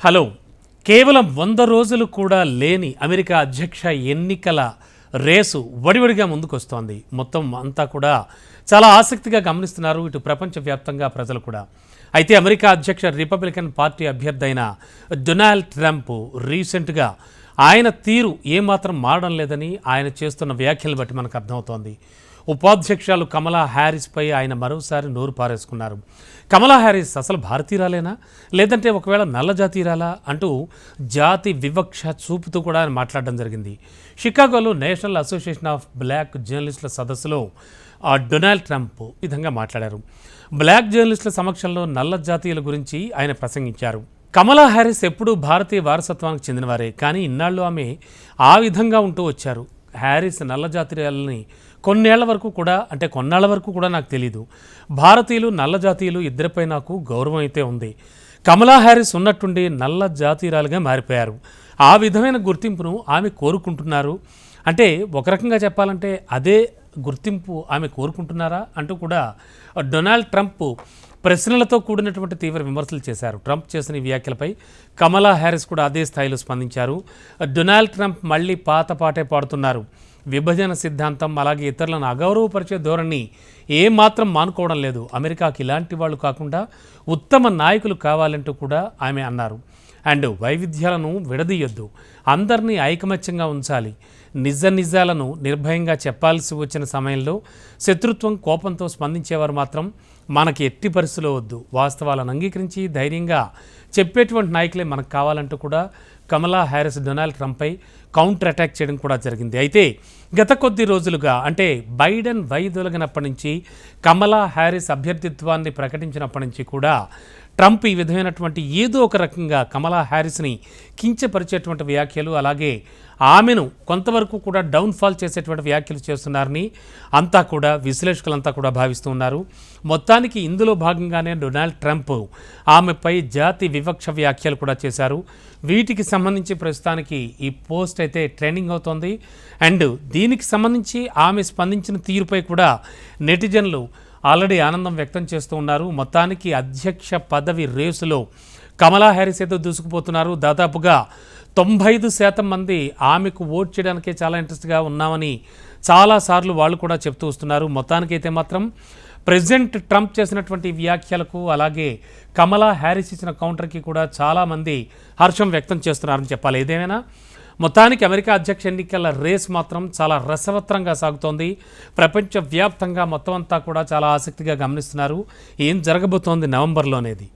Hello. కేవలం వంద రోజులు కూడా లేని అమెరికా అధ్యక్ష ఎన్నికల రేసు వడివడిగా ముందుకొస్తోంది. మొత్తం అంతా కూడా చాలా ఆసక్తిగా గమనిస్తున్నారు ఇటు ప్రపంచవ్యాప్తంగా ప్రజలు కూడా. అయితే అమెరికా అధ్యక్ష రిపబ్లికన్ పార్టీ అభ్యర్థి అయిన డొనాల్డ్ ట్రంప్ రీసెంట్గా ఆయన తీరు ఏమాత్రం మారడం లేదని ఆయన చేస్తున్న వ్యాఖ్యలు బట్టి మనకు అర్థమవుతోంది. ఉపాధ్యక్షులు కమలా హ్యారిస్పై ఆయన మరోసారి నోరు పారేసుకున్నారు. కమలా హ్యారిస్ అసలు భారతీయురాలేనా? లేదంటే ఒకవేళ నల్ల జాతీయురాలా అంటూ జాతి వివక్ష చూపుతూ కూడా ఆయన మాట్లాడడం జరిగింది. షికాగోలో నేషనల్ అసోసియేషన్ ఆఫ్ బ్లాక్ జర్నలిస్టుల సదస్సులో ఆ డొనాల్డ్ ట్రంప్ విధంగా మాట్లాడారు. బ్లాక్ జర్నలిస్టుల సమక్షంలో నల్ల జాతీయుల గురించి ఆయన ప్రసంగించారు. కమలా హ్యారిస్ ఎప్పుడూ భారతీయ వారసత్వానికి చెందినవారే కానీ ఇన్నాళ్ళు ఆమె ఆ విధంగా ఉంటూ వచ్చారు. హ్యారిస్ నల్ల జాతీయాలని కొన్నేళ్ళ వరకు కూడా అంటే కొన్నాళ్ళ వరకు కూడా నాకు తెలీదు. భారతీయులు నల్ల జాతీయులు ఇద్దరిపై నాకు గౌరవం అయితే ఉంది. కమలా హ్యారిస్ ఉన్నట్టుండి నల్ల జాతీయురాలుగా మారిపోయారు. ఆ విధమైన గుర్తింపును ఆమె కోరుకుంటున్నారు. అంటే ఒక రకంగా చెప్పాలంటే అదే గుర్తింపు ఆమె కోరుకుంటున్నారా అంటూ కూడా డొనాల్డ్ ట్రంప్ ప్రశ్నలతో కూడినటువంటి తీవ్ర విమర్శలు చేశారు. ట్రంప్ చేసిన వ్యాఖ్యలపై కమలా హ్యారిస్ కూడా అదే స్థాయిలో స్పందించారు. డొనాల్డ్ ట్రంప్ మళ్ళీ పాత పాటే పాడుతున్నారు. విభజన సిద్ధాంతం అలాగే ఇతరులను అగౌరవపరిచే ధోరణి ఏమాత్రం మానుకోవడం లేదు. అమెరికాకి ఇలాంటి వాళ్ళు కాకుండా ఉత్తమ నాయకులు కావాలంటూ కూడా ఆమె అన్నారు. అండ్ వైవిధ్యాలను విడదీయొద్దు. అందరినీ ఐకమత్యంగా ఉంచాలి. నిజ నిజాలను నిర్భయంగా చెప్పాల్సి వచ్చిన సమయంలో శత్రుత్వం కోపంతో స్పందించేవారు మాత్రం మనకి ఎట్టి పరిస్థితిలో వద్దు. వాస్తవాలను అంగీకరించి ధైర్యంగా చెప్పేటువంటి నాయకులే మనకు కావాలంటూ కూడా కమలా హ్యారిస్ డొనాల్డ్ ట్రంప్పై కౌంటర్ అటాక్ చేయడం కూడా జరిగింది. అయితే గత కొద్ది రోజులుగా అంటే బైడెన్ వైదొలగినప్పటి నుంచి కమలా హ్యారిస్ అభ్యర్థిత్వాన్ని ప్రకటించినప్పటి నుంచి కూడా ట్రంప్ ఈ విధమైనటువంటి ఏదో ఒక రకంగా కమలా హ్యారిస్ని కించపరిచేటువంటి వ్యాఖ్యలు అలాగే ఆమెను కొంతవరకు కూడా డౌన్ఫాల్ చేసేటువంటి వ్యాఖ్యలు చేస్తున్నారని అంతా కూడా విశ్లేషకులంతా కూడా భావిస్తూ ఉన్నారు. మొత్తానికి ఇందులో భాగంగానే డొనాల్డ్ ట్రంప్ ఆమెపై జాతి వివక్ష వ్యాఖ్యలు కూడా చేశారు. వీటికి సంబంధించి ప్రస్తుతానికి ఈ పోస్ట్ అయితే ట్రెండింగ్ అవుతోంది. అండ్ దీనికి సంబంధించి ఆమె స్పందించిన తీరుపై కూడా నెటిజన్లు ఆల్రెడీ ఆనందం వ్యక్తం చేస్తూ ఉన్నారు. మొత్తానికి అధ్యక్ష పదవి రేసులో కమలా హ్యారిస్ అయితే దూసుకుపోతున్నారు. దాదాపుగా తొంభై ఐదు శాతం మంది ఆమెకు ఓట్ చేయడానికే చాలా ఇంట్రెస్ట్గా ఉన్నామని చాలాసార్లు వాళ్ళు కూడా చెప్తూ వస్తున్నారు. మొత్తానికైతే మాత్రం ప్రెసిడెంట్ ట్రంప్ చేసినటువంటి వ్యాఖ్యలకు అలాగే కమలా హ్యారిస్ ఇచ్చిన కౌంటర్కి కూడా చాలామంది హర్షం వ్యక్తం చేస్తున్నారని చెప్పాలి. ఏదేమైనా? మొత్తానికి అమెరికా అధ్యక్ష ఎన్నికల రేస్ మాత్రం చాలా రసవత్రంగా సాగుతోంది. ప్రపంచవ్యాప్తంగా మొత్తం అంతా కూడా చాలా ఆసక్తిగా గమనిస్తున్నారు. ఏం జరగబోతోంది నవంబర్లో అనేది